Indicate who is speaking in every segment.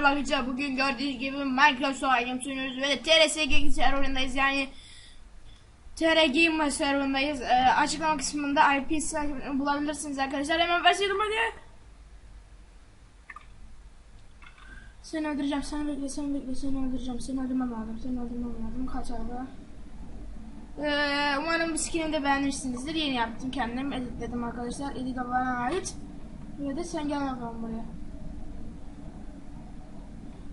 Speaker 1: merhaba arkadaşlar. Bugün gördüğünüz gibi Minecraft Survival sunuyoruz ve TRS Gaming serverındayız. Yani TR Gamer serverındayız. Ee, açıklama kısmında IP sahibini bulabilirsiniz arkadaşlar. Hemen başlayalım hadi. Seni öldüreceğim, seni bekle, seni bekle, seni öldüreceğim, seni öldürmem lazım, seni öldürmem lazım. Kaç araba? Ee, umarım bu skin'i de beğenirsinizdir. Yeni yaptım kendim, editledim arkadaşlar. Edit bana ait. Ve de sen gel bakalım buraya.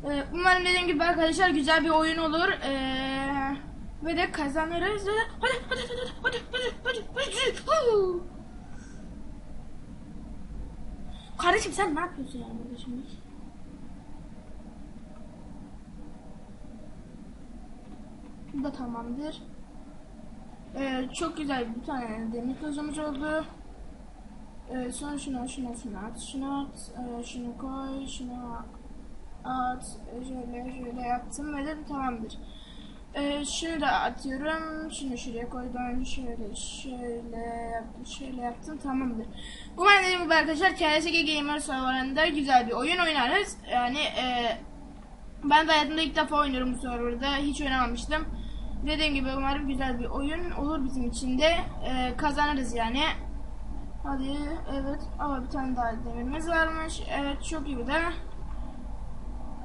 Speaker 1: Ee, umarım dediğim gibi arkadaşlar güzel bir oyun olur. Ee, ve de kazanırız. Hadi hadi hadi hadi hadi hadi hadi hadi. Kardeşim sen ne yapıyorsun yani burada şimdi? Bu da tamamdır. Ee, çok güzel bir tane demir kazanmış oldu. Ee, sonra şunu şunu şunu at, şunu at, e, şunu koy, şunu at, e, şöyle şöyle yaptım ve de tamamdır. Ee, şunu da atıyorum, şunu şuraya koydum, şöyle şöyle yaptım, şöyle yaptım, tamamdır. Umarım dediğim gibi arkadaşlar KSG Gamer serverında güzel bir oyun oynarız. Yani e, ben de hayatımda ilk defa oynuyorum bu serverda, hiç oynamamıştım. Dediğim gibi umarım güzel bir oyun olur bizim için de e, kazanırız yani. Hadi evet ama bir tane daha demirimiz varmış. Evet çok iyi bir de.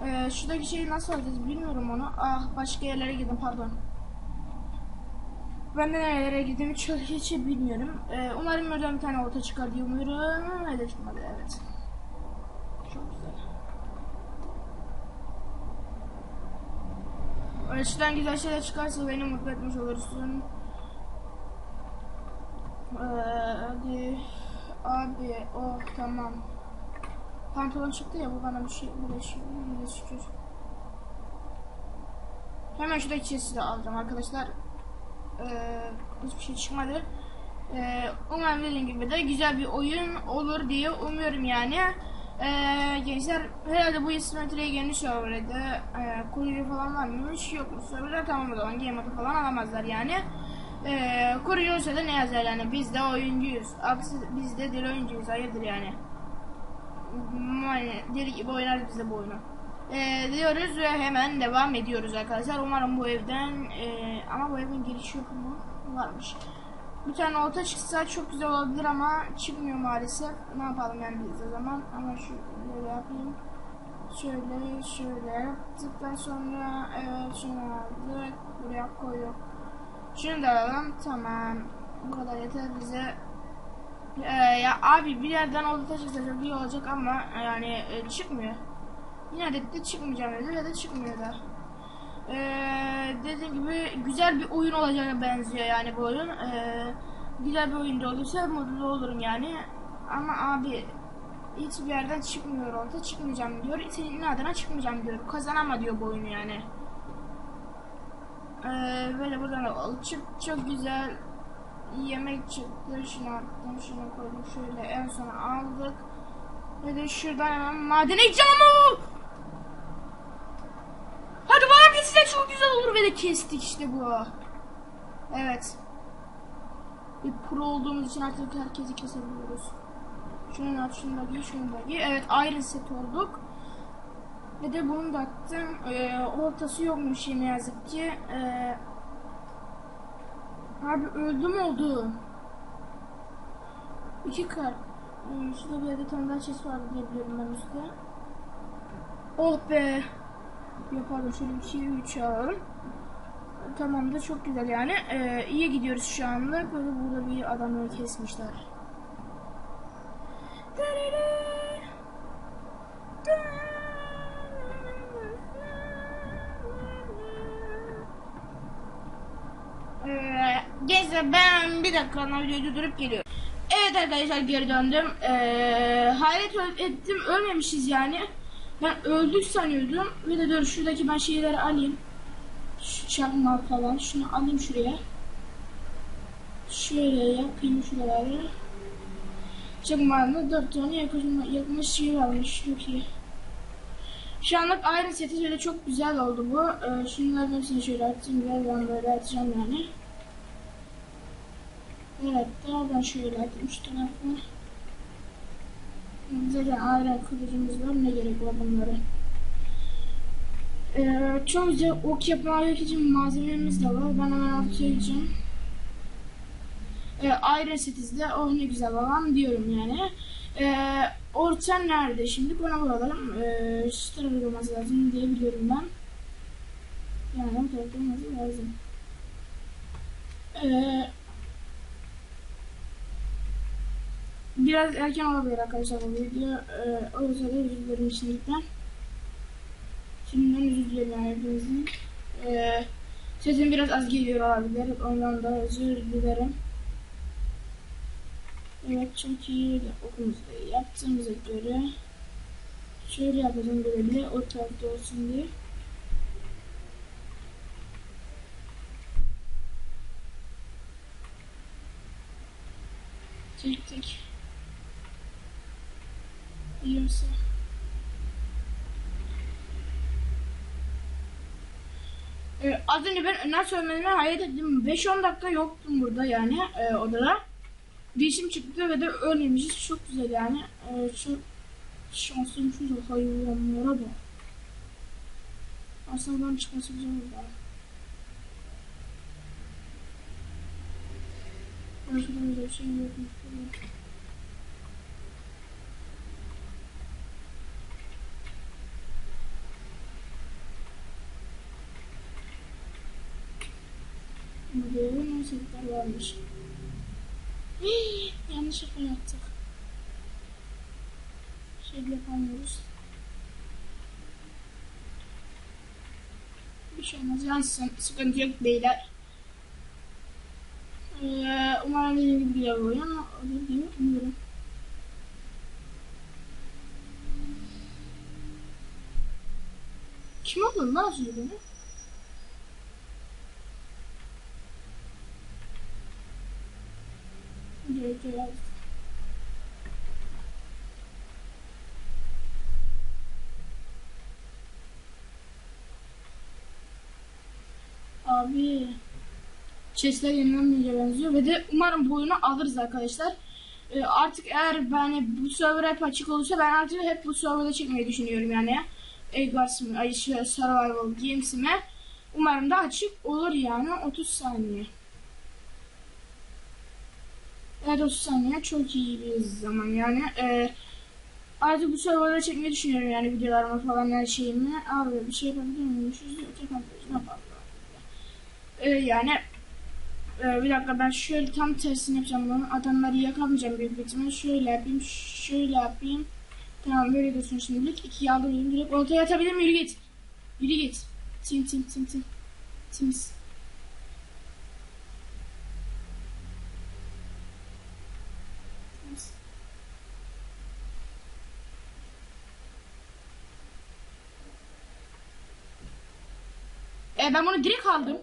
Speaker 1: Ee, şuradaki şeyi nasıl alacağız bilmiyorum onu. Ah başka yerlere gidin pardon. Ben de nerelere gideyim hiç, hiç bilmiyorum. Ee, umarım oradan bir tane orta çıkar diye umuyorum. Öyle çıkmadı evet. Çok güzel. Ölçüden güzel şeyler çıkarsa beni mutlu etmiş olursun. Ee, hadi. Abi oh tamam. Pantolon çıktı ya bu bana bir şey bir şey bir şükür. Hemen şuradaki chest'i de alacağım arkadaşlar. Ee, hiçbir şey çıkmadı. Ee, umarım dediğim gibi de güzel bir oyun olur diye umuyorum yani. Ee, gençler herhalde bu istimetreye yeni server'da e, kurucu falan varmış yok mu server'da tamam o zaman game modu falan alamazlar yani. Ee, kurucu olsa da ne yazar yani biz de oyuncuyuz. Aksi biz de deli oyuncuyuz hayırdır yani. Deli gibi oynarız biz de bu oyunu. Ee, diyoruz ve hemen devam ediyoruz arkadaşlar. Umarım bu evden e, ama bu evin girişi yok mu? Varmış. Bir tane olta çıksa çok güzel olabilir ama çıkmıyor maalesef. Ne yapalım yani biz o zaman? Ama şu böyle yapayım. Şöyle şöyle yaptıktan sonra evet şunu aldık. Buraya koyduk. Şunu da alalım. Tamam. Bu kadar yeter bize. Ee, ya abi bir yerden olta çıksa çok olacak ama yani e, çıkmıyor. Yine de, de çıkmayacağım dedi ve de çıkmıyor da. Ee, dediğim gibi güzel bir oyun olacağına benziyor yani bu oyun. Ee, güzel bir oyunda olursa mutlu olurum yani. Ama abi hiçbir yerden çıkmıyor orta çıkmayacağım diyor. Senin adına çıkmayacağım diyor. Kazanama diyor bu oyunu yani. Ee, böyle buradan da çok çok güzel yemek çıktı. Şunu attım, şunu koydum. Şöyle en sona aldık. Ve de şuradan hemen madene ama. Hadi bana geçse çok güzel olur ve de kestik işte bu. Evet. Bir pro olduğumuz için artık herkesi kesebiliyoruz. Şunu at, şunu da giy, şunu da giy. Evet iron set olduk. Ve de bunu da attım. Ee, ortası yokmuş ne yazık ki. Ee, abi öldüm oldu. İki kart. Hmm, şurada bir yerde tane daha vardı diye biliyorum ben üstte. Oh be. Yok pardon şöyle 2 3 alalım. Tamamdır çok güzel yani. Ee, iyi gidiyoruz şu anda. Böyle burada bir adamları kesmişler. Gençler ben bir dakika videoyu durdurup geliyorum. Evet arkadaşlar geri döndüm. Ee, hayret ettim ölmemişiz yani. Ben öldük sanıyordum. Bir de dur şuradaki ben şeyleri alayım. Şu çakma falan. Şunu alayım şuraya. Şöyle yapayım şuraları. Çakmağında 4 tane yaklaşma, yakma şey varmış. Çok iyi. Şu anlık ayrı seti şöyle çok güzel oldu bu. Ee, şunların hepsini şöyle atayım. Birazdan böyle atacağım yani. Evet, daha ben şöyle şu tarafa. Zaten ayrı kılıcımız var. Ne gerek var bunlara? Ee, güzel ok yapmak için malzememiz de var. Ben hemen gideceğim. Ee, Iron Setiz'de oh ne güzel babam diyorum yani. Ee, orta nerede şimdi? Buna bakalım. Ee, şu tarafta olması lazım diye ben. Yani bu tarafta olması lazım. Ee, biraz erken olabilir arkadaşlar bu video. Ee, o yüzden de özür dilerim şimdiden. Şimdiden özür dilerim hepinizin. Ee, sesim biraz az geliyor olabilir. Ondan da özür dilerim. Evet çok iyi okumuzu da yaptığımıza göre şöyle yapacağım böyle o tarafta olsun diye. Çektik. Yiyorsa. Ee, az önce ben önden söylememe hayret ettim. 5-10 dakika yoktum burada yani e, odada. Dişim çıktı ve de ölmemişiz. Çok güzel yani. Ee, çok şanslıymışız o hayvanlara da. Aslında buradan çıkması güzel oldu. Başka da güzel bir şey yokmuş. Burada monsetler varmış. Hii, yanlışlıkla yaptık. Şöyle yapamıyoruz. Bir şey olmaz. Yani sı- sıkıntı yok beyler. Ee, umarım dediğim gibi güzel bir oyun olur diye umuyorum. Kim oldu lan önce beni? Göreceğiz. Abi Chestler yenilenmeyece benziyor ve de umarım bu oyunu alırız arkadaşlar. Ee, artık eğer yani bu server hep açık olursa ben artık hep bu serverda çekmeyi düşünüyorum yani. Şey, Survival Games'ime. Umarım da açık olur yani 30 saniye. Evet 30 saniye çok iyi bir zaman yani. Ee, artık bu serverda çekmeyi düşünüyorum yani videolarımı falan her şeyimi. Abi bir şey yapabilir miyim? Şu ne yapalım. Ee, yani ee, bir dakika ben şöyle tam tersini yapacağım bunu. Adamları yakamayacağım büyük ihtimalle. Şöyle yapayım, şöyle yapayım. Tamam böyle dursun şimdilik. İki aldım direkt ortaya atabilirim yürü git. Yürü git. Tim tim tim tim. Timiz. E, ben bunu direkt aldım.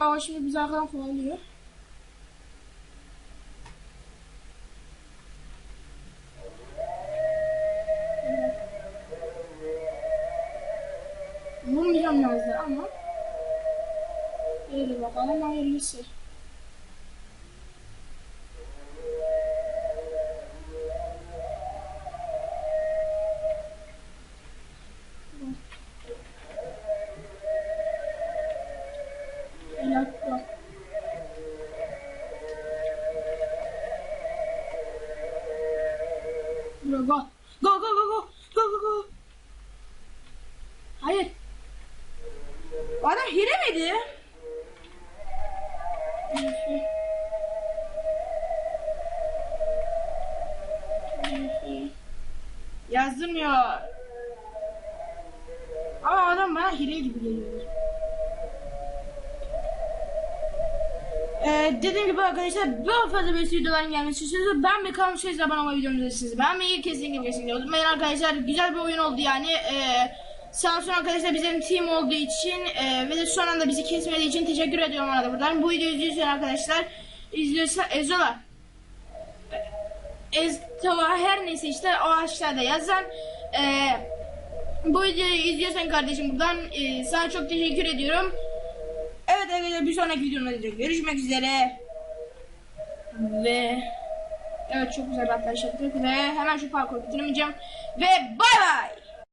Speaker 1: Baba şimdi bizi arkadan kovalıyor. Vurmayacağım yazdı ama Öyle bakalım hayırlısı. Adam hile miydi? Neyse. Yazdırmıyor. Ama adam bana hile gibi geliyor. Ee, dediğim gibi arkadaşlar daha fazla böyle videoların gelmesi istiyorsanız ben bir kanal şey zaman ama videomuzu siz beğenmeyi kesinlikle kesinlikle unutmayın arkadaşlar güzel bir oyun oldu yani ee, sağ olsun arkadaşlar bizim team olduğu için ee, ve de son anda bizi kesmediği için teşekkür ediyorum ona da buradan bu videoyu izliyorsan arkadaşlar izliyorsa Ezola Eztava her neyse işte o aşağıda yazan ee, bu videoyu izliyorsan kardeşim buradan ee, sana çok teşekkür ediyorum. Evet arkadaşlar bir sonraki videomda görüşmek üzere. Ve evet çok güzel arkadaşlar ve hemen şu parkuru bitirmeyeceğim. Ve bay bay.